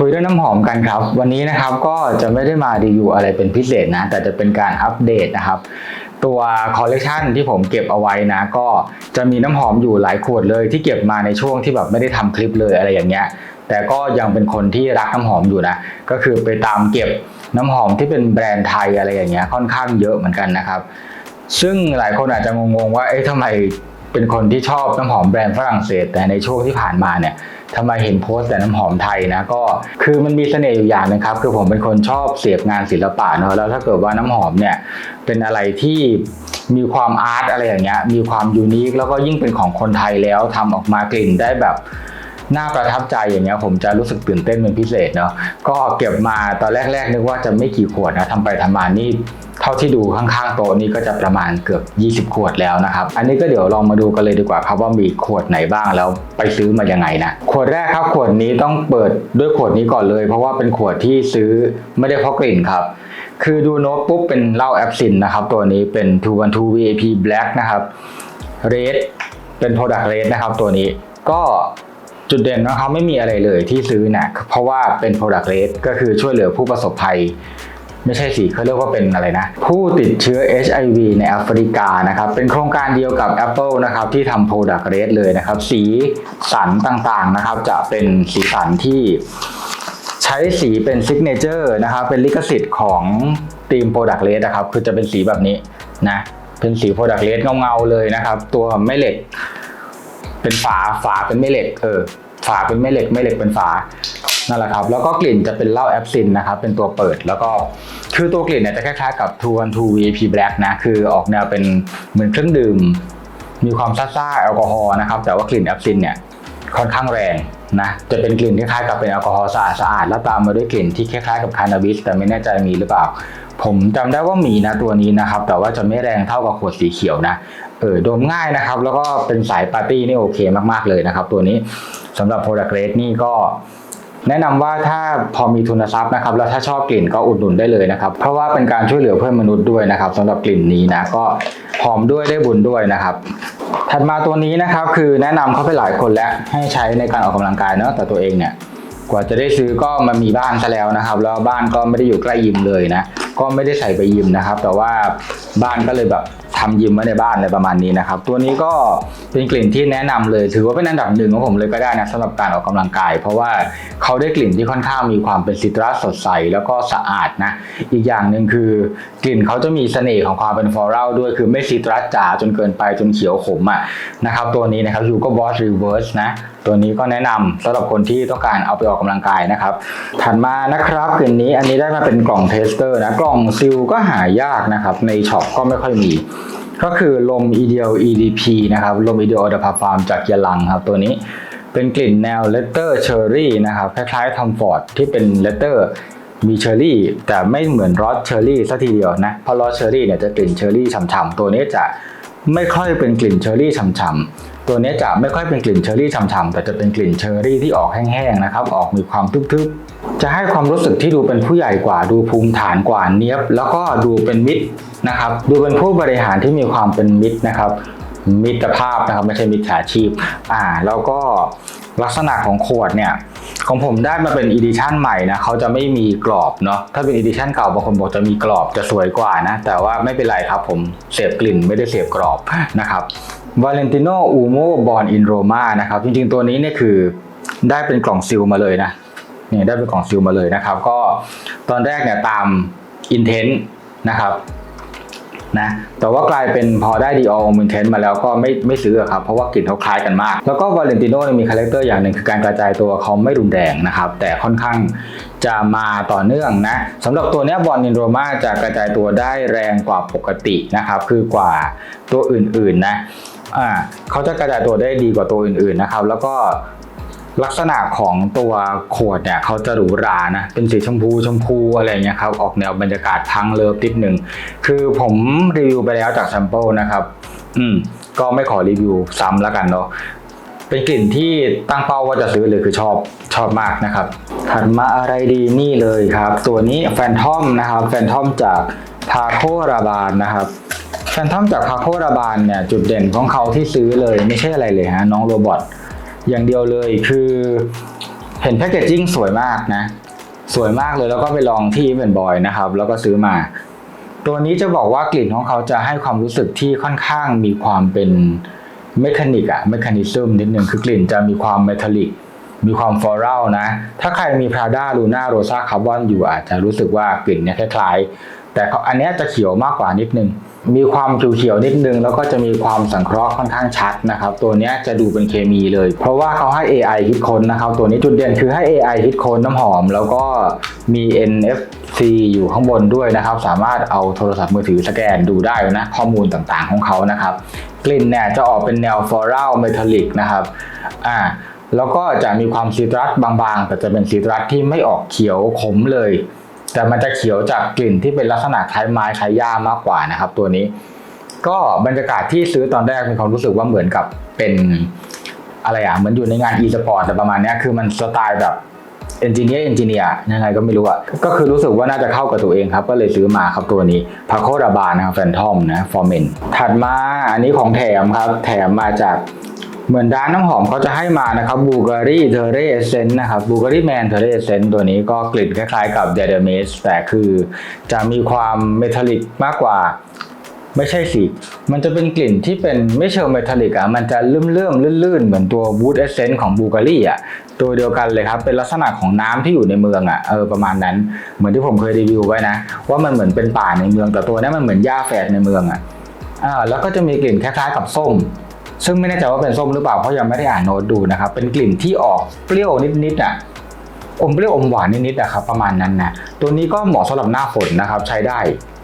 คุยเรื่องน้ำหอมกันครับ วันนี้นะครับก็จะไม่ได้มารีวิวอะไรเป็นพิเศษนะ แต่จะเป็นการอัปเดตนะครับ ตัวคอลเลกชันที่ผมเก็บเอาไว้นะ ก็จะมีน้ำหอมอยู่หลายขวดเลย ที่เก็บมาในช่วงที่แบบไม่ได้ทำคลิปเลยอะไรอย่างเงี้ย แต่ก็ยังเป็นคนที่รักน้ำหอมอยู่นะ ก็คือไปตามเก็บน้ำหอมที่เป็นแบรนด์ไทยอะไรอย่างเงี้ยค่อนข้างเยอะเหมือนกันนะครับ ซึ่งหลายคนอาจจะงงๆว่าเอ๊ะทำไมเป็นคนที่ชอบน้ำหอมแบรนด์ฝรั่งเศส แต่ในช่วงที่ผ่านมาเนี่ย ทำไมเห็นโพสต์แต่น้ำหอมไทยนะก็คือมันมีเสน่ห์อยู่อย่างหนึงครับ คือผมเป็นคนชอบเสพงานศิลปะเนอะแล้วถ้าเกิดว่าน้ำหอมเนี่ยเป็นอะไรที่มีความอาร์ตอะไรอย่างเงี้ยมีความยูนิคแล้วก็ยิ่งเป็นของคนไทยแล้วทำออกมากลิ่นได้แบบ น่าประทับใจอย่างเงี้ยผมจะรู้สึกตื่นเต้นเป็นพิเศษเนาะก็เก็บมาตอนแรกๆนึกว่าจะไม่กี่ขวดนะทำไปทำมานี่เท่าที่ดูข้างๆโต๊ะนี่ก็จะประมาณเกือบ 20 ขวดแล้วนะครับ อันนี้ก็เดี๋ยวลองมาดูกันเลยดีกว่าครับว่ามีขวดไหนบ้างแล้วไปซื้อมายังไงนะ ขวดแรกครับขวดนี้ต้องเปิดด้วยขวดนี้ก่อนเลย เพราะว่าเป็นขวดที่ซื้อไม่ได้เพราะกลิ่นครับ คือดูโน้ตปุ๊บเป็นเหล้าแอปซินนะครับ ตัวนี้เป็น 212 VAP Black นะครับ Red เป็น Product Red นะครับตัวนี้ก็ จุดเด่นของเขาไม่มีอะไรเลยที่ซื้อนะเพราะว่าเป็น Product Red ก็คือช่วยเหลือผู้ประสบภัย ไม่ใช่สิเขาเรียกว่าเป็นอะไรนะ ผู้ติดเชื้อ HIV ในแอฟริกานะครับ เป็นโครงการเดียวกับ Apple นะครับที่ทำ Product Red เลยนะครับ สีสันต่างๆนะครับ จะเป็นสีสันที่ใช้สีเป็นซิกเนเจอร์นะครับ เป็นลิขสิทธิ์ของทีม Product Red นะครับ คือจะเป็นสีแบบนี้นะ เป็นสี Product Red เงาๆเลยนะครับ ตัวแม่เหล็ก เป็นฝาฝาเป็นแม่เหล็กเออฝาเป็นแม่เหล็กแม่เหล็กเป็นฝานั่นแหละครับ แล้วก็กลิ่นจะเป็นเหล้าแอปซินนะครับ เป็นตัวเปิดแล้วก็คือตัวกลิ่นเนี่ยจะคล้ายๆกับ2 1 2 VP Black นะ คือออกแนวเป็นเหมือนเครื่องดื่ม มีความซ่าๆแอลกอฮอล์นะครับ แต่ว่ากลิ่นแอปซินเนี่ยค่อนข้างแรงนะจะเป็นกลิ่นคล้ายๆกับเป็นแอลกอฮอล์สะอาดสะอาดแล้วตามมาด้วยกลิ่นที่คล้ายๆกับคานาบิส แต่ไม่แน่ใจมีหรือเปล่า ผมจำได้ว่ามีนะตัวนี้นะครับ แต่ว่าจะไม่แรงเท่ากับขวดสีเขียวนะ เออดมง่ายนะครับ แล้วก็เป็นสายปาร์ตี้นี่โอเคมากๆเลยนะครับ ตัวนี้สำหรับ Product Red นี่ก็แนะนำว่าถ้าพอมีทุนทรัพย์นะครับ แล้วถ้าชอบกลิ่นก็อุดหนุนได้เลยนะครับ เพราะว่าเป็นการช่วยเหลือเพื่อนมนุษย์ด้วยนะครับสำหรับกลิ่นนี้นะก็หอมด้วยได้บุญด้วยนะครับ ถัดมาตัวนี้นะครับ คือแนะนำเขาไปหลายคนแล้วให้ใช้ในการออกกำลังกายเนาะแต่ตัวเองเนี่ยกว่าจะได้ซื้อก็มามีบ้านซะแล้วนะครับ แล้วบ้านก็ไม่ได้อยู่ใกล้ยิมเลยนะ ก็ไม่ได้ใส่ไปยิมนะครับ แต่ว่าบ้านก็เลยแบบ ทำยิมไว้ในบ้านอะไรประมาณนี้นะครับ ตัวนี้ก็เป็นกลิ่นที่แนะนำเลย ถือว่าเป็นอันดับหนึ่งของผมเลยก็ได้นะสำหรับการออกกำลังกาย เพราะว่าเขาได้กลิ่นที่ค่อนข้างมีความเป็นซิตรัสสดใสแล้วก็สะอาดนะ อีกอย่างหนึ่งคือกลิ่นเขาจะมีเสน่ห์ของความเป็นฟลอรัลด้วยคือไม่ซิตรัสจ๋าจนเกินไปจนเขียวขมอะนะครับตัวนี้นะครับ Hugo Boss Reverse นะ ตัวนี้ก็แนะนำสำหรับคนที่ต้องการเอาไปออกกำลังกายนะครับ ถัดมานะครับกลิ่นนี้อันนี้ได้มาเป็นกล่องเทสเตอร์นะกล่องซิลก็หายากนะครับ ในช็อปก็ไม่ค่อยมี ก็คือลม Ideal EDP นะครับลม Ideal Eau de Parfum จากเยลังครับตัวนี้เป็นกลิ่นแนวเลตเตอร์เชอร์รี่นะครับคล้ายๆทอมฟอร์ดที่เป็นเลตเตอร์มีเชอร์รี่แต่ไม่เหมือนรสเชอร์รี่สัทีเดียวนะเพราะรสเชอร์รี่เนี่ยจะกลิ่นเชอร์รี่ฉ่ำๆตัวนี้จะไม่ค่อยเป็นกลิ่นเชอร์รี่ฉ่ำๆ ตัวนี้จะไม่ค่อยเป็นกลิ่นเชอร์รี่ฉ่ำๆแต่จะเป็นกลิ่นเชอร์รี่ที่ออกแห้งๆนะครับ ออกมีความทึบๆ จะให้ความรู้สึกที่ดูเป็นผู้ใหญ่กว่า ดูภูมิฐานกว่าเนี้ยบ แล้วก็ดูเป็นมิตรนะครับ ดูเป็นผู้บริหารที่มีความเป็นมิตรนะครับ มิตรภาพนะครับไม่ใช่มิจฉาชีพ อ่า แล้วก็ลักษณะของขวดเนี่ยของผมได้มาเป็นอีดิชันใหม่นะเขาจะไม่มีกรอบเนาะถ้าเป็นอีดิชันเก่าบางคนบอกจะมีกรอบจะสวยกว่านะ แต่ว่าไม่เป็นไรครับผมเสพกลิ่นไม่ได้เสพกรอบนะครับ Valentino Umo Born in Roma นะครับ จริงๆตัวนี้เนี่ยคือได้เป็นกล่องซิลมาเลยนะนี่ได้เป็นกล่องซิลมาเลยนะครับ ก็ตอนแรกเนี่ยตาม intent นะครับนะแต่ว่ากลายเป็นพอได้ดีออลมินเทนมาแล้วก็ไม่ไม่ซื้อครับ เพราะว่ากลิ่นเขาคล้ายกันมาก แล้วก็วาเลนติโน่มีคาแรคเตอร์อย่างหนึ่งคือการกระจายตัวเขาไม่รุนแรงนะครับ แต่ค่อนข้างจะมาต่อเนื่องนะสำหรับตัวนี้บอลนินโรมาจะกระจายตัวได้แรงกว่าปกตินะครับ คือกว่าตัวอื่นๆนะ อ่าเขาจะกระจายตัวได้ดีกว่าตัวอื่นๆนะครับ แล้วก็ลักษณะของตัวขวดเนี่ยเขาจะหรูหรานะ เป็นสีชมพูชมพูอะไรเงี้ยครับ ออกแนวบรรยากาศพังเลิฟติดหนึ่ง คือผมรีวิวไปแล้วจากแซมเปิลนะครับ อืม ก็ไม่ขอรีวิวซ้ำแล้วกันเนาะ เป็นกลิ่นที่ตั้งเป้าว่าจะซื้อเลยคือชอบชอบมากนะครับ ถัดมาอะไรดีนี่เลยครับ ตัวนี้แฟนทอมนะครับ แฟนทอมจากพาโคราบานนะครับ แฟนทอมจากพาโคราบานเนี่ยจุดเด่นของเขาที่ซื้อเลยไม่ใช่อะไรเลยฮะน้องโรบอทอย่างเดียวเลยคือเห็นแพคเกจจิ้งสวยมากนะ สวยมากเลยแล้วก็ไปลองที่เป็นบอยนะครับ แล้วก็ซื้อมา ตัวนี้จะบอกว่ากลิ่นของเขาจะให้ความรู้สึกที่ค่อนข้างมีความเป็นเมคานิกอะเมคานิซึมนิดนึงคือกลิ่นจะมีความเมทัลลิกมีความฟลอรัลนะ ถ้าใครมี Prada Luna Rosa Carbon อนอยู่อาจจะรู้สึกว่ากลิ่นเนี่ยคล้ายๆ แต่อันนี้จะเขียวมากกว่านิดนึง มีความเขียวๆนิดนึง แล้วก็จะมีความสังเคราะห์ค่อนข้างชัดนะครับ ตัวนี้จะดูเป็นเคมีเลย เพราะว่าเขาให้ AI คิดค้นนะครับ ตัวนี้จุดเด่นคือให้ AI คิดค้นน้ำหอม แล้วก็มี NFC อยู่ข้างบนด้วยนะครับ สามารถเอาโทรศัพท์มือถือสแกนดูได้นะ ข้อมูลต่างๆของเขานะครับ กลิ่นเนี่ยจะออกเป็นแนวฟลอรัลเมทัลลิกนะครับอ่าแล้วก็จะมีความซีตรัสบางๆ แต่จะเป็นซีตรัสที่ไม่ออกเขียวขมเลย แต่มันจะเขียวจากกลิ่นที่เป็นลักษณะคล้ายไม้คล้ายหญ้ามากกว่านะครับ ตัวนี้ ก็บรรยากาศที่ซื้อตอนแรกมีความรู้สึกว่าเหมือนกับเป็นอะไรอะเหมือนอยู่ในงาน e-sport แต่ประมาณนี้คือมันสไตล์แบบเอนจิเนียร์เอนจิเนียร์ยังไงก็ไม่รู้อะก็คือรู้สึกว่าน่าจะเข้ากับตัวเองครับ ก็เลยซื้อมาครับตัวนี้พาโคดาบานะครับแฟนทอมนะฟอร์เมนถัดมาอันนี้ของแถมครับ แถมมาจาก เหมือนร้านน้ำหอมเขาจะให้มานะครับบูการีเทเรเซนนะครับบูการีแมนเทเรเซนตัวนี้ก็กลิ่นคล้ายๆกับเดเดเมสแต่คือจะมีความเมทัลลิกมากกว่า ไม่ใช่สิ มันจะเป็นกลิ่นที่เป็นไม่เชิงเมทัลลิกอะมันจะเลื่อมเลื่อมๆลื่นๆ เหมือนตัววูดเอเซนของบูการีอะตัวเดียวกันเลยครับ เป็นลักษณะของน้ำที่อยู่ในเมืองอะเออประมาณนั้น เหมือนที่ผมเคยรีวิวไว้นะ ว่ามันเหมือนเป็นป่าในเมืองแต่ตัวนี้มันเหมือนหญ้าแฝดในเมืองอะอ่าแล้วก็จะมีกลิ่นคล้ายๆกับส้ม ซึ่งไม่แน่ใจว่าเป็นส้มหรือเปล่าเพราะยังไม่ได้อ่านโน้ตดูนะครับ เป็นกลิ่นที่ออกเปรี้ยวนิดๆอะอมเปรี้ยวอมหวานนิดๆนะครับประมาณนั้นนะตัวนี้ก็เหมาะสำหรับหน้าฝนนะครับ ใช้ได้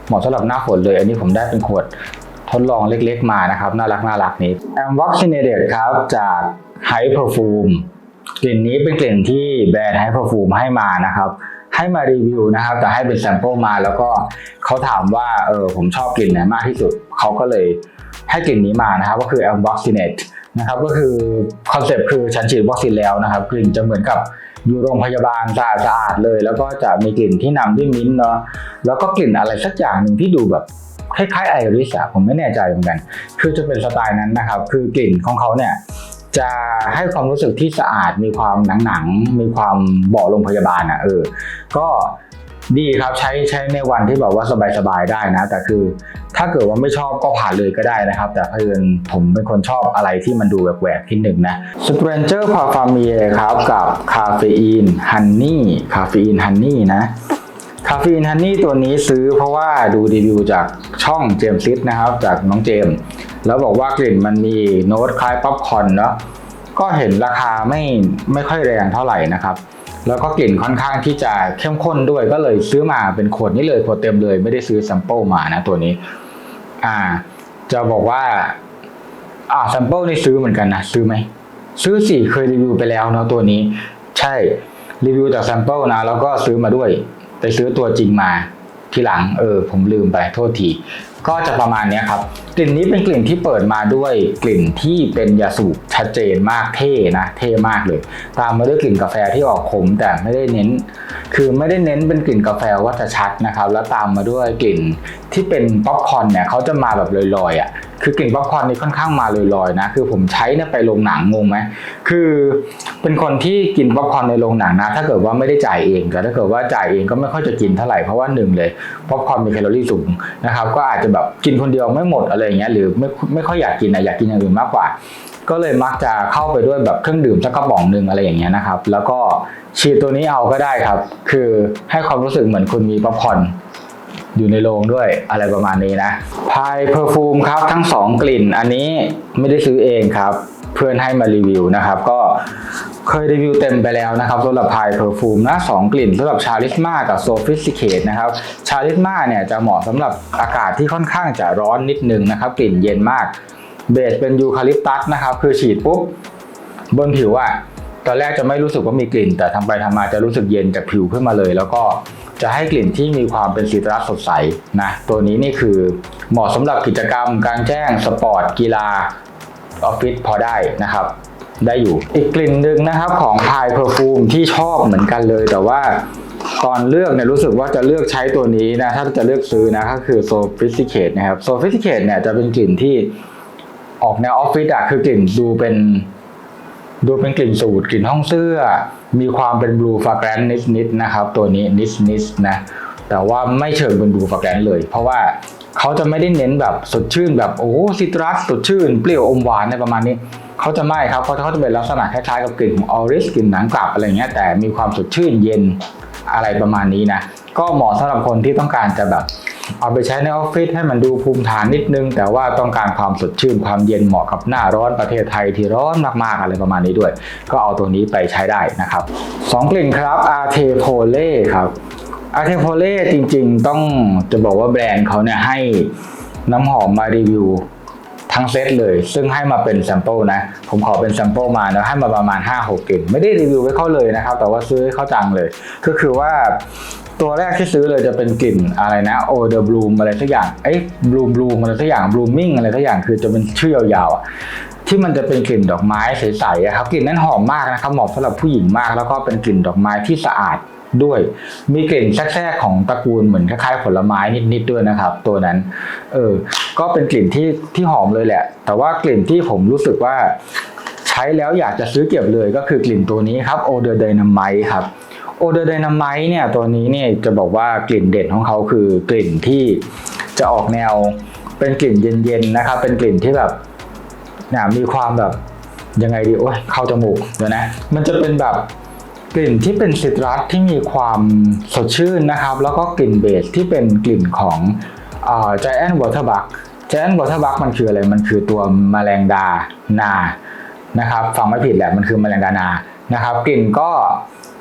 เหมาะสำหรับหน้าฝนเลย อันนี้ผมได้เป็นขวดทดลองเล็กๆมานะครับ น่ารักน่ารักนี้ Am Vaccinated ครับ จาก High Perfume กลิ่นนี้เป็นกลิ่นที่แบรนด์ High Perfume ให้มานะครับ ให้มารีวิวนะครับ แต่ให้เป็นแซมเปิลมาแล้วก็เขาถามว่าเออผมชอบกลิ่นไหนมากที่สุดเขาก็เลย ให้กลิ่นนี้มานะครับก็คือ Am Vaccinate นะครับก็คือคอนเซปต์คือฉันฉีดวัคซีนแล้วนะครับกลิ่นจะเหมือนกับอยู่โรงพยาบาลสะอาดสะอาดเลย แล้วก็จะมีกลิ่นที่นำด้วยมิ้นท์เนาะแล้วก็กลิ่นอะไรสักอย่างหนึ่งที่ดูแบบคล้ายๆไอริสอะผมไม่แน่ใจเหมือนกัน คือจะเป็นสไตล์นั้นนะครับ คือกลิ่นของเขาเนี่ยจะให้ความรู้สึกที่สะอาดมีความหนังๆมีความเบาโรงพยาบาลอะเออ ก็ ดีครับใช้ใช้ในวันที่แบบว่าสบายๆได้นะ แต่คือถ้าเกิดว่าไม่ชอบก็ผ่านเลยก็ได้นะครับ แต่เพื่อนผมเป็นคนชอบอะไรที่มันดูแหวกๆที่หนึ่งนะ Stranger Parfumie ครับกับคาเฟอีนฮันนี่คาเฟอีนฮันนี่นะคาเฟอีนฮันนี่ตัวนี้ซื้อเพราะว่าดูรีวิวจากช่องเจมส์ซิดนะครับ จากน้องเจมส์แล้วบอกว่ากลิ่นมันมีโน้ตคล้ายป๊อปคอร์นเนาะก็เห็นราคาไม่ไม่ค่อยแรงเท่าไหร่นะครับ แล้วก็กลิ่นค่อนข้างที่จะเข้มข้นด้วยก็เลยซื้อมาเป็นขวดนี้เลยขวดเต็มเลยไม่ได้ซื้อแซมเปิลมานะตัวนี้ อ่า จะบอกว่า อ่าแซมเปิลนี่ซื้อเหมือนกันนะซื้อไหมซื้อสิเคยรีวิวไปแล้วเนาะตัวนี้ ใช่รีวิวจากแซมเปิลนะแล้วก็ซื้อมาด้วย ไปซื้อตัวจริงมาทีหลัง เออ ผมลืมไปโทษที ก็จะประมาณนี้ครับ กลิ่นนี้เป็นกลิ่นที่เปิดมาด้วยกลิ่นที่เป็นยาสูบชัดเจนมากเท่นะ เท่มากเลย ตามมาด้วยกลิ่นกาแฟที่ออกขมแต่ไม่ได้เน้น คือไม่ได้เน้นเป็นกลิ่นกาแฟว่าจะชัดนะครับ แล้วตามมาด้วยกลิ่นที่เป็นป๊อปคอร์นเนี่ยเขาจะมาแบบลอยๆอะคือกลิ่นป๊อปคอร์นนี่ค่อนข้างมาลอยๆนะ คือผมใช้เนี่ยไปโรงหนังงงไหม คือเป็นคนที่กินป๊อปคอร์นในโรงหนังนะ ถ้าเกิดว่าไม่ได้จ่ายเองแต่ถ้าเกิดว่าจ่ายเองก็ไม่ค่อยจะกินเท่าไหร่เพราะว่าหนึ่งเลยป๊อปคอร์นมีแคลอรี่สูงนะครับก็อาจจะแบบกินคนเดียวไม่หมดอะไรอย่างเงี้ยหรือไม่ไม่ค่อยอยากกินอะอยากกินอย่างอื่นมากกว่า ก็เลยมักจะเข้าไปด้วยแบบเครื่องดื่มสักกระป๋องหนึ่งอะไรอย่างเงี้ยนะครับ แล้วก็ฉีดตัวนี้เอาก็ได้ครับ คือให้ความรู้สึกเหมือนคุณมีป๊อปคอร์นอยู่ในโรงด้วยอะไรประมาณนี้นะพายเพอร์ฟูมครับทั้ง 2 กลิ่นอันนี้ไม่ได้ซื้อเองครับ เพื่อนให้มารีวิวนะครับ ก็เคยรีวิวเต็มไปแล้วนะครับสำหรับพายเพอร์ฟูมนะสองกลิ่นสำหรับชาลิสมากับโซฟิสติเคทนะครับชาลิสมาเนี่ยจะเหมาะสำหรับอากาศที่ค่อนข้างจะร้อนนิดนึงนะครับ กลิ่นเย็นมากเบสเป็นยูคาลิปตัสนะครับคือฉีดปุ๊บบนผิวอะตอนแรกจะไม่รู้สึกว่ามีกลิ่น แต่ทำไปทำมาจะรู้สึกเย็นจากผิวขึ้นมาเลย แล้วก็จะให้กลิ่นที่มีความเป็นซีตรัสสดใสนะตัวนี้นี่คือเหมาะสำหรับกิจกรรมกลางแจ้งสปอร์ตกีฬา ออฟฟิศพอได้นะครับ ได้อยู่ อีกกลิ่นหนึ่งนะครับของพายเพอร์ฟูมที่ชอบเหมือนกันเลย แต่ว่าตอนเลือกเนี่ยรู้สึกว่าจะเลือกใช้ตัวนี้นะ ถ้าจะเลือกซื้อนะก็คือ Sophisticate นะครับ Sophisticate เนี่ยจะเป็นกลิ่นที่ออกแนวออฟฟิศอะคือกลิ่นดูเป็นดูเป็นกลิ่นสูตรกลิ่นห้องเสื้อ มีความเป็นบลูฟาแกรนนิดๆนะครับ ตัวนี้นิดๆนะ แต่ว่าไม่เชิงเป็นบูฟาแกรนเลย เพราะว่าเขาจะไม่ได้เน้นแบบสดชื่นแบบโอ้ซิตรัสสดชื่น เปรี้ยวอมหวานในประมาณนี้เขาจะไม่ครับเขาเขาจะเป็นลักษณะคล้ายๆกับกลิ่นของออริสกลิ่นหนังกลับอะไรเงี้ยแต่มีความสดชื่นเย็นอะไรประมาณนี้นะก็เหมาะสำหรับคนที่ต้องการจะแบบเอาไปใช้ในออฟฟิศให้มันดูภูมิฐานนิดนึง แต่ว่าต้องการความสดชื่นความเย็นเหมาะกับหน้าร้อนประเทศไทยที่ร้อนมากๆอะไรประมาณนี้ด้วย ก็เอาตัวนี้ไปใช้ได้นะครับสองกลิ่นครับอาร์เทโพเล่ครับ อาร์เทโพเล่จริงๆ ต้องจะบอกว่าแบรนด์เขาเนี่ยให้น้ำหอมมารีวิวทั้งเซตเลย ซึ่งให้มาเป็นแซมเปิลนะ ผมขอเป็นแซมเปิลมาแล้วให้มาประมาณ 5-6กลิ่นไม่ได้รีวิวไว้เขาเลยนะครับ แต่ว่าซื้อให้เขาจังเลย ก็คือว่าตัวแรกที่ซื้อเลยจะเป็นกลิ่นอะไรนะโอเดอร์บลูมอะไรสักอย่างเอ้ยบลูมบลูมอะไรสักอย่างบลูมิ่งอะไรสักอย่างคือจะเป็นชื่อยาวๆอะที่มันจะเป็นกลิ่นดอกไม้ใสๆอะครับกลิ่นนั้นหอมมากนะครับเหมาะสำหรับผู้หญิงมาก แล้วก็เป็นกลิ่นดอกไม้ที่สะอาด ด้วย มีกลิ่นแทรกๆของตระกูลเหมือนคล้ายๆผลไม้นิดๆด้วยนะครับ ตัวนั้น เออ ก็เป็นกลิ่นที่ที่หอมเลยแหละ แต่ว่ากลิ่นที่ผมรู้สึกว่าใช้แล้วอยากจะซื้อเก็บเลยก็คือกลิ่นตัวนี้ครับ o d e r Dynamite ครับ o d e r Dynamite เนี่ยตัวนี้เนี่ยจะบอกว่ากลิ่นเด่นของเขาคือกลิ่นที่จะออกแนวเป็นกลิ่นเย็นๆนะครับ เป็นกลิ่นที่แบบเนี่ยมีความแบบยังไงดีโอ้ยเข้าจมูกเดี๋ยวนะ มันจะเป็นแบบ กลิ่นที่เป็นซิตรัสที่มีความสดชื่นนะครับ แล้วก็กลิ่นเบสที่เป็นกลิ่นของอ่า Giant Waterbuck Giant Waterbuck มันคืออะไร มันคือตัวแมลงดานานะครับ ฟังไม่ผิดแหละ มันคือแมลงดานานะครับ กลิ่นก็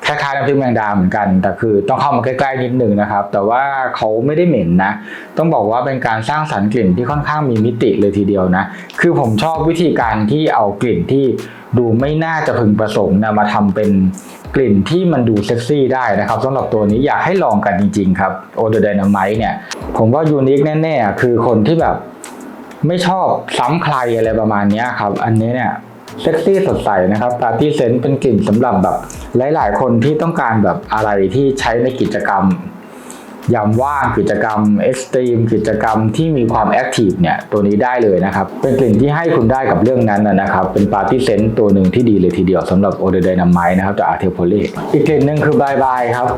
คล้ายๆน้ำพริกแมงดาเหมือนกัน แต่คือต้องเข้ามาใกล้ๆนิดนึงนะครับ แต่ว่าเขาไม่ได้เหม็นนะ ต้องบอกว่าเป็นการสร้างสรรค์กลิ่นที่ค่อนข้างมีมิติเลยทีเดียวนะ คือผมชอบวิธีการที่เอากลิ่นที่ดูไม่น่าจะพึงประสงค์นะมาทำเป็นกลิ่นที่มันดูเซ็กซี่ได้นะครับสำหรับตัวนี้อยากให้ลองกันจริงๆครับโอเดอร์ไดนาไมต์เนี่ย ผมว่ายูนิคแน่ๆ คือคนที่แบบไม่ชอบซ้ำใครอะไรประมาณนี้ครับ อันนี้เนี่ย เซ็กซี่สดใสนะครับปาร์ตี้เซนต์เป็นกลิ่นสำหรับแบบหลาย ๆ คนที่ต้องการแบบอะไรที่ใช้ในกิจกรรมยามว่างกิจกรรมเอ็กซ์ตรีมกิจกรรมที่มีความแอคทีฟเนี่ยตัวนี้ได้เลยนะครับ เป็นกลิ่นที่ให้คุณได้กับเรื่องนั้นนะครับ เป็นปาร์ตี้เซนต์ตัวหนึ่งที่ดีเลยทีเดียวสำหรับโอเดอร์ไดนามายนะครับจากอาร์เทโพเล่อีกกลิ่นหนึ่งคือบายบายครับ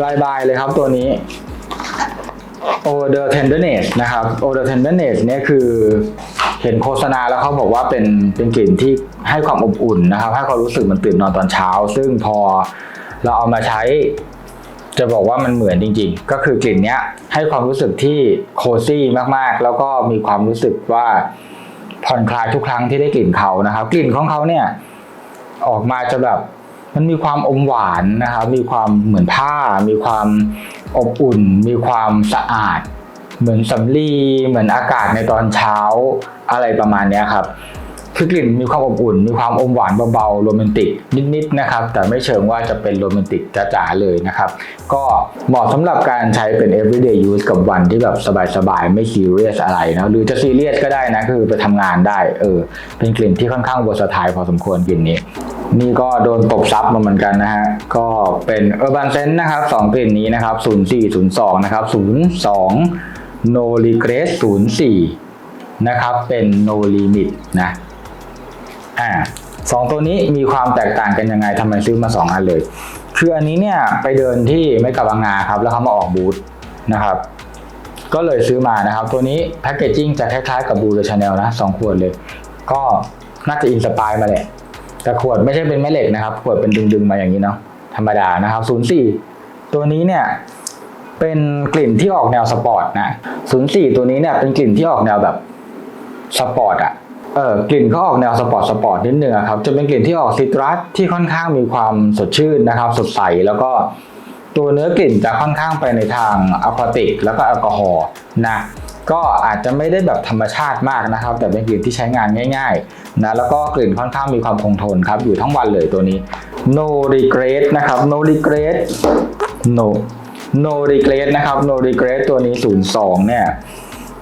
บายบายเลยครับตัวนี้ o d e r tenderness นะครับ o d e r tenderness เนี่ยคือเห็นโฆษณาแล้วเขาบอกว่าเป็นเป็นกลิ่นที่ให้ความอบอุ่นนะครับให้ความรู้สึกมันตื่นนอนตอนเช้า ซึ่งพอเราเอามาใช้ จะบอกว่ามันเหมือนจริง ๆ ก็คือกลิ่นเนี้ยให้ความรู้สึกที่โคซี่มากๆ แล้วก็มีความรู้สึกว่าผ่อนคลายทุกครั้งที่ได้กลิ่นเขานะครับ กลิ่นของเขาเนี่ยออกมาจะแบบมันมีความอมหวานนะครับ มีความเหมือนผ้า มีความ อบอุ่น มีความสะอาด เหมือนสำลีเหมือนอากาศในตอนเช้าอะไรประมาณนี้ครับ คือกลิ่นมีความอบอุ่น มีความอมหวานเบาๆโรแมนติกนิดๆนะครับ แต่ไม่เชิงว่าจะเป็นโรแมนติกจ๋าๆเลยนะครับ ก็เหมาะสำหรับการใช้เป็น everyday use กับวันที่แบบสบายๆ ไม่ซีเรียสอะไรนะหรือจะซีเรียสก็ได้นะ คือไปทำงานได้เออเป็นกลิ่นที่ค่อนข้างเวอร์สไทพอสมควรกลิ่นนี้นี่ก็โดนตบซับมาเหมือนกันนะฮะ ก็เป็น Urban Sense นะครับสองกลิ่นนี้นะครับ 0402 นะครับ 02 No Regret 04 นะครับ เป็น No Limit นะ อ่าสองตัวนี้มีความแตกต่างกันยังไงทำไมซื้อมาสองอันเลย คืออันนี้เนี่ยไปเดินที่ไม่กับบางาครับ แล้วเขามาออกบูธนะครับ ก็เลยซื้อมานะครับ ตัวนี้แพคเกจจิ้งจะคล้ายๆกับบูเดชาแนลนะสองขวดเลย ก็น่าจะอินสปายมาแหละแต่ขวดไม่ใช่เป็นแม่เหล็กนะครับ ขวดเป็นดึงๆมาอย่างนี้เนาะธรรมดานะครับ04 ตัวนี้เนี่ยเป็นกลิ่นที่ออกแนวสปอร์ตนะ04 ตัวนี้เนี่ยเป็นกลิ่นที่ออกแนวแบบสปอร์ตอะ เออกลิ่นเขาออกแนวสปอร์ตสปอร์ตนิดนึงครับจะเป็นกลิ่นที่ออกซิตรัสที่ค่อนข้างมีความสดชื่นนะครับ สดใสแล้วก็ตัวเนื้อกลิ่นจะค่อนข้างไปในทางอะควาติก แล้วก็แอลกอฮอล์นะก็อาจจะไม่ได้แบบธรรมชาติมากนะครับ แต่เป็นกลิ่นที่ใช้งานง่ายๆนะแล้วก็กลิ่นค่อนข้างมีความคงทนครับ อยู่ทั้งวันเลยตัวนี้ no regret นะครับ no regret no no regret นะครับ no regret ตัวนี้ 02 เนี่ย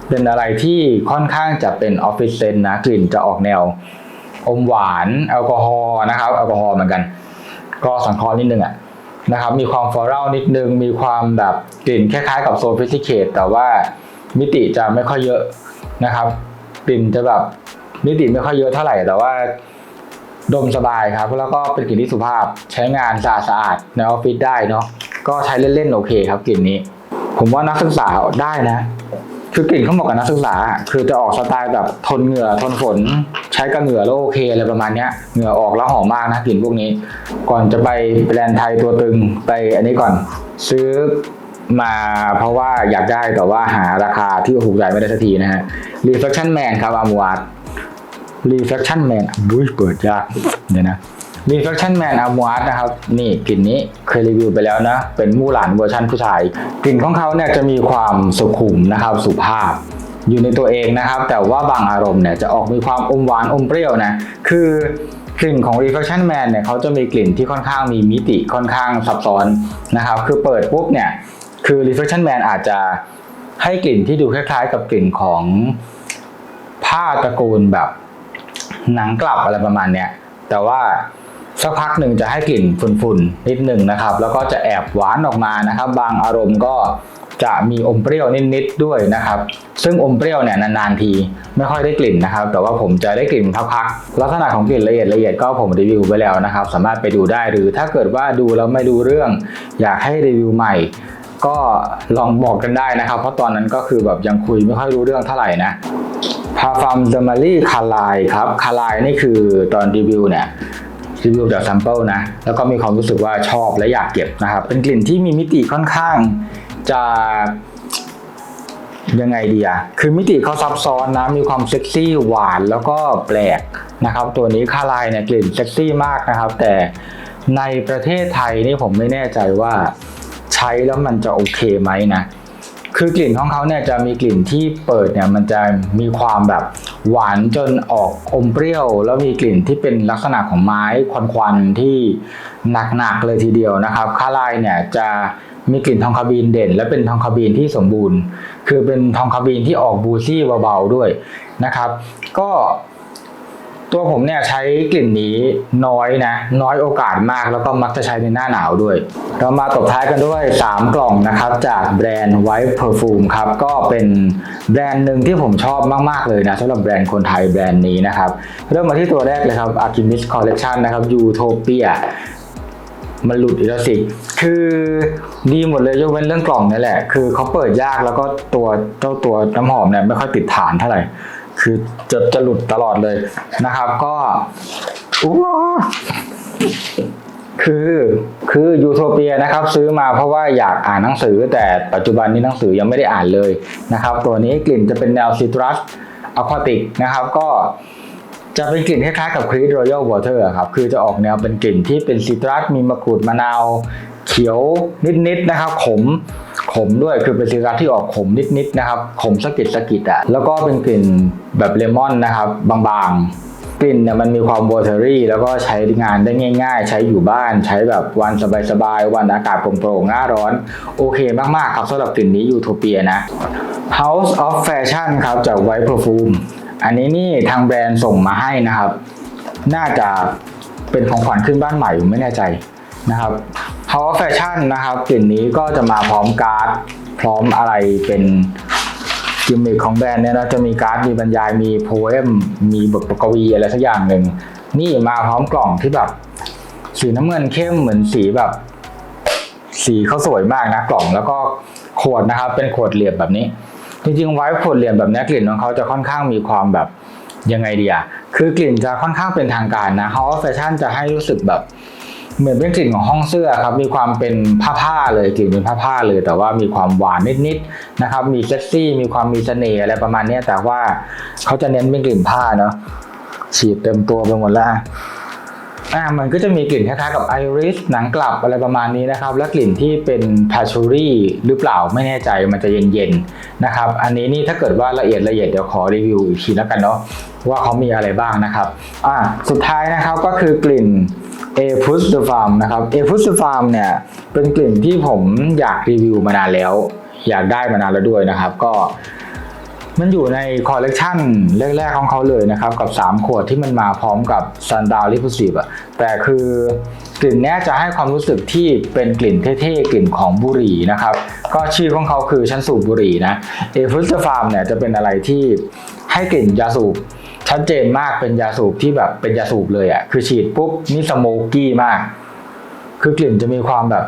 เป็นอะไรที่ค่อนข้างจะเป็นออฟฟิศเซนนะกลิ่นจะออกแนว อมหวานแอลกอฮอล์นะครับแอลกอฮอล์เหมือนกัน ก็สังเคราะห์นิดนึงอะนะครับมีความฟลอรัลนิดนึง มีความแบบกลิ่นคล้ายๆกับโซฟิสติเคตแต่ว่ามิติจะไม่ค่อยเยอะนะครับกลิ่นจะแบบมิติไม่ค่อยเยอะเท่าไหร่แต่ว่าดมสบายครับ แล้วก็เป็นกลิ่นที่สุภาพใช้งานสะอาดสะอาดในออฟฟิศได้เนาะก็ใช้เล่นๆโอเคครับกลิ่นนี้ ผมว่านักศึกษาได้นะ คือกลิ่นเขาเหมาะกับนักศึกษา คือจะออกสไตล์แบบทนเหงื่อทนฝน ใช้กับเหงื่อแล้วโอเคอะไรประมาณเนี้ยเหงื่อออกแล้วหอมมากนะกลิ่นพวกนี้ ก่อนจะไปแบรนด์ไทยตัวตึงไปอันนี้ก่อน ซื้อมาเพราะว่าอยากได้แต่ว่าหาราคาที่ถูกใจไม่ได้สักทีนะฮะ Reflection Man ครับอามวาด Reflection Man บุ้ยเปิดยากเดี๋ยวนะ Reflection Man a m o a r นะครับ นี่กลิ่นนี้เคยรีวิวไปแล้วนะ เป็นมู่หลานเวอร์ชันผู้ชาย กลิ่นของเขาเนี่ยจะมีความสุขุมนะครับ สุภาพอยู่ในตัวเองนะครับ แต่ว่าบางอารมณ์เนี่ยจะออกมีความอมหวานอมเปรี้ยวนะ คือกลิ่นของ Reflection Man เนี่ยเขาจะมีกลิ่นที่ค่อนข้างมีมิติค่อนข้างซับซ้อนนะครับ คือเปิดปุ๊บเนี่ย คือ Reflection Man อาจจะให้กลิ่นที่ดูคล้ายๆ กับกลิ่นของผ้าตระกูลแบบหนังกลับอะไรประมาณเนี้ย แต่ว่า สักพักหนึ่งจะให้กลิ่นฝุ่นๆนิดหนึ่งนะครับ แล้วก็จะแอบหวานออกมานะครับ บางอารมณ์ก็จะมีอมเปรี้ยวนิดๆด้วยนะครับ ซึ่งอมเปรี้ยวเนี่ยนานๆทีไม่ค่อยได้กลิ่นนะครับ แต่ว่าผมจะได้กลิ่นพักๆลักษณะของกลิ่นละเอียดละเอียดก็ผมรีวิวไปแล้วนะครับ สามารถไปดูได้หรือถ้าเกิดว่าดูแล้วไม่ดูเรื่อง อยากให้รีวิวใหม่ ก็ลองบอกกันได้นะครับ เพราะตอนนั้นก็คือแบบยังคุยไม่ค่อยรู้เรื่องเท่าไหร่นะพาฟาร์มเดอมารี่คาลายครับคาลายนี่คือตอนรีวิวเนี่ย รีวิวจากซัมเปิลนะ แล้วก็มีความรู้สึกว่าชอบและอยากเก็บนะครับ เป็นกลิ่นที่มีมิติค่อนข้างจะยังไงดีอะคือมิติเขาซับซ้อนนะ มีความเซ็กซี่หวานแล้วก็แปลกนะครับ ตัวนี้คาลายเนี่ยกลิ่นเซ็กซี่มากนะครับ แต่ในประเทศไทยนี่ผมไม่แน่ใจว่าใช้แล้วมันจะโอเคไหมนะ คือกลิ่นของเขาเนี่ยจะมีกลิ่นที่เปิดเนี่ยมันจะมีความแบบ หวานจนออกอมเปรี้ยว แล้วมีกลิ่นที่เป็นลักษณะของไม้ควันๆที่หนักๆเลยทีเดียวนะครับคาไลายเนี่ยจะมีกลิ่นทองคาบีนเด่น และเป็นทองคาบีนที่สมบูรณ์ คือเป็นทองคาบีนที่ออกบูซี่เบาๆด้วยนะครับ ก็ ตัวผมเนี่ยใช้กลิ่นนี้น้อยนะ น้อยโอกาสมากแล้วก็มักจะใช้ในหน้าหนาวด้วย เรามาตบท้ายกันด้วย 3 กล่องนะครับจากแบรนด์ White Perfume ครับ ก็เป็นแบรนด์หนึ่งที่ผมชอบมาก ๆ เลยนะสำหรับแบรนด์คนไทยแบรนด์นี้นะครับ เริ่มมาที่ตัวแรกเลยครับ Alchemist Collection นะครับ Utopia มันหลุดอีกแล้วสิ คือดีหมดเลยยกเว้นเรื่องกล่องนี่แหละ คือเขาเปิดยากแล้วก็ตัวเจ้าตัวน้ำหอมเนี่ยไม่ค่อยติดฐานเท่าไหร่ คือจะจะหลุดตลอดเลยนะครับ ก็คือคือยูโทเปียนะครับ ซื้อมาเพราะว่าอยากอ่านหนังสือ แต่ปัจจุบันนี้หนังสือยังไม่ได้อ่านเลยนะครับ ตัวนี้กลิ่นจะเป็นแนวซิตรัสอะควาติกนะครับ ก็จะเป็นกลิ่นคล้ายๆกับครีดรอยัลวอเตอร์ครับคือจะออกแนวเป็นกลิ่นที่เป็นซิตรัสมีมะกรูดมะนาว เขียวนิดๆนะครับ ขม ขมด้วยคือเป็นซิตรัสที่ออกขมนิดๆนะครับ ขมสะกิดสะกิดอะแล้วก็เป็นกลิ่นแบบเลมอนนะครับ บางๆ กลิ่นเนี่ยมันมีความวอเทอรี่ แล้วก็ใช้งานได้ง่าย ๆ ใช้อยู่บ้านใช้แบบวันสบายๆ วันอากาศโปร่งๆหน้าร้อน โอเคมากๆครับสำหรับกลิ่นนี้ยูโทเปียนะ House of Fashion ครับจาก White Perfume อันนี้นี่ทางแบรนด์ส่งมาให้นะครับ น่าจะเป็นของขวัญขึ้นบ้านใหม่ผมไม่แน่ใจนะครับ House of Fashion นะครับกลิ่นนี้ก็จะมาพร้อมการ์ด พร้อมอะไรเป็นกิมมิคของแบรนด์เนี่ยนะจะมีการ์ดมีบรรยายมีโพเอมมีบทประกวีอะไรสักอย่างหนึ่งนี่มาพร้อมกล่องที่แบบ สีน้ำเงินเข้มเหมือนสีแบบ สีเขาสวยมากนะกล่องแล้วก็ขวดนะครับ เป็นขวดเหลี่ยมแบบนี้ จริงๆไว้ขวดเหลี่ยมแบบนี้กลิ่นของเขาจะค่อนข้างมีความแบบยังไงดีอะคือกลิ่นจะค่อนข้างเป็นทางการนะ House of Fashion จะให้รู้สึกแบบ เหมือนเป็นกลิ่นของห้องเสื้อครับมีความเป็นผ้าผ้าเลยกลิ่นเป็นผ้าผ้าเลย แต่ว่ามีความหวานนิดๆนะครับมีเซ็กซี่มีความมีเสน่ห์อะไรประมาณนี้แต่ว่าเขาจะเน้นเป็นกลิ่นผ้าเนาะฉีดเต็มตัวไปหมดแล้วอะอ่ามันก็จะมีกลิ่นคล้ายๆกับไอริสหนังกลับอะไรประมาณนี้นะครับ และกลิ่นที่เป็นพาชูรี่หรือเปล่าไม่แน่ใจมันจะเย็นๆนะครับ อันนี้นี่ถ้าเกิดว่าละเอียดละเอียดเดี๋ยวขอรีวิวอีกทีแล้วกันเนาะว่าเขามีอะไรบ้างนะครับ อ่าสุดท้ายนะครับก็คือกลิ่น a p u s the Farm นะครับ a p u s the Farm เนี่ยเป็นกลิ่นที่ผมอยากรีวิวมานานแล้ว อยากได้มานานแล้วด้วยนะครับ ก็มันอยู่ในคอลเลกชันแรกๆของเขาเลยนะครับ กับ 3 ขวดที่มันมาพร้อมกับ Sundown r e p u s i v e อะแต่คือกลิ่นนี้จะให้ความรู้สึกที่เป็นกลิ่นเท่ๆ กลิ่นของบุหรี่นะครับ ก็ชื่อของเขาคือชั้นสูบบุหรี่นะเอฟรุสฟาร์มเนี่ยจะเป็นอะไรที่ให้กลิ่นยาสูบ ชัดเจนมากเป็นยาสูบที่แบบเป็นยาสูบเลยอะ่ะคือฉีดปุ๊บนี่สโมกกี้มาก คือกลิ่นจะมีความแบบ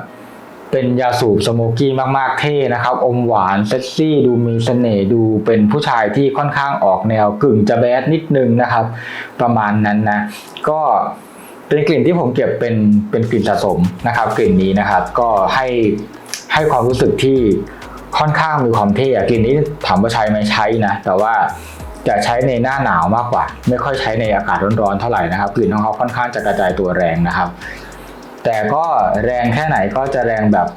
เป็นยาสูบสโมกกี้มากๆเท่นะครับ อมหวานเซ็กซี่ดูมีเสน่ห์ดูเป็นผู้ชายที่ค่อนข้างออกแนวกึ่งจะแบดนิดนึงนะครับ ประมาณนั้นนะ ก็เป็นกลิ่นที่ผมเก็บเป็นเป็นกลิ่นสะสมนะครับ กลิ่นนี้นะครับ ก็ให้ให้ความรู้สึกที่ค่อนข้างมีความเท่กลิ่นนี้ถามว่าใช้ไหมใช้นะ แต่ว่า จะใช้ในหน้าหนาวมากกว่า ไม่ค่อยใช้ในอากาศร้อนๆเท่าไหร่นะครับกลิ่นของเขาค่อนข้างจะกระจายตัวแรงนะครับ แต่ก็แรงแค่ไหนก็จะแรงแบบ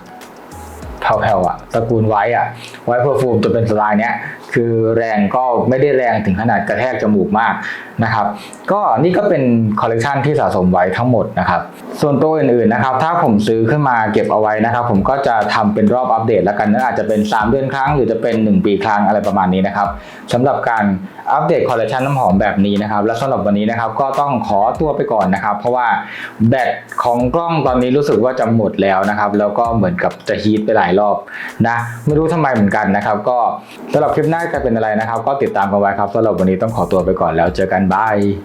แผ่วๆอะตระกูลไว้อะ ไว้เพอร์ฟูมจะเป็นสไตล์เนี้ย คือแรงก็ไม่ได้แรงถึงขนาดกระแทกจมูกมากนะครับ ก็นี่ก็เป็นคอลเลกชันที่สะสมไว้ทั้งหมดนะครับ ส่วนตัวอื่นๆนะครับ ถ้าผมซื้อขึ้นมาเก็บเอาไว้นะครับ ผมก็จะทำเป็นรอบอัปเดตแล้วกันนะอาจจะเป็น 3 เดือนครั้ง หรือจะเป็น 1 ปีครั้งอะไรประมาณนี้นะครับสำหรับการอัปเดตคอลเลกชันน้ำหอมแบบนี้นะครับ และสำหรับวันนี้นะครับก็ต้องขอตัวไปก่อนนะครับ เพราะว่าแบตของกล้องตอนนี้รู้สึกว่าจะหมดแล้วนะครับ แล้วก็เหมือนกับจะฮีทไปหลายรอบนะไม่รู้ทำไมเหมือนกันนะครับ ก็สำหรับคลิปหน้าจะเป็นอะไรนะครับ ก็ติดตามกันไว้ครับสำหรับวันนี้ต้องขอตัวไปก่อนแล้วเจอกัน Bye!